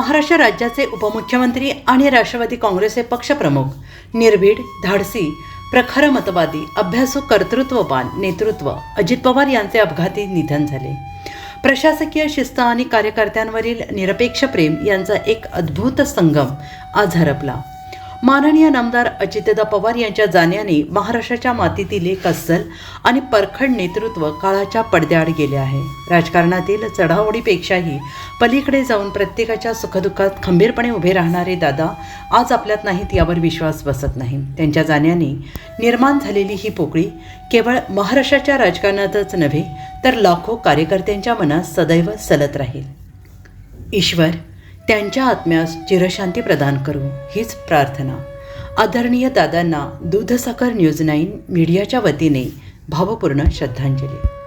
महाराष्ट्र राज्याचे उपमुख्यमंत्री आणि राष्ट्रवादी काँग्रेसचे पक्षप्रमुख निर्भीड धाडसी प्रखर मतवादी अभ्यासू कर्तृत्ववान नेतृत्व अजित पवार यांचे अपघाती निधन झाले. प्रशासकीय शिस्त आणि कार्यकर्त्यांवरील निरपेक्ष प्रेम यांचा एक अद्भुत संगम आज हरपला. माननीय नामदार अजितदा पवार यांच्या जाण्याने महाराष्ट्राच्या मातीतील एक अस्सल आणि परखड नेतृत्व काळाच्या पडद्याआड गेले आहे. राजकारणातील चढाओढीपेक्षाही पलीकडे जाऊन प्रत्येकाच्या सुखदुःखात खंबीरपणे उभे राहणारे दादा आज आपल्यात नाहीत यावर विश्वास बसत नाही. त्यांच्या जाण्याने निर्माण झालेली ही पोकळी केवळ महाराष्ट्राच्या राजकारणातच नव्हे तर लाखो कार्यकर्त्यांच्या मनात सदैव सलत राहील. ईश्वर त्यांच्या आत्म्यास चिरशांती प्रदान करू हीच प्रार्थना. आदरणीय दादांना दूधसाखर न्यूज नाईन मीडियाच्या वतीने भावपूर्ण श्रद्धांजली.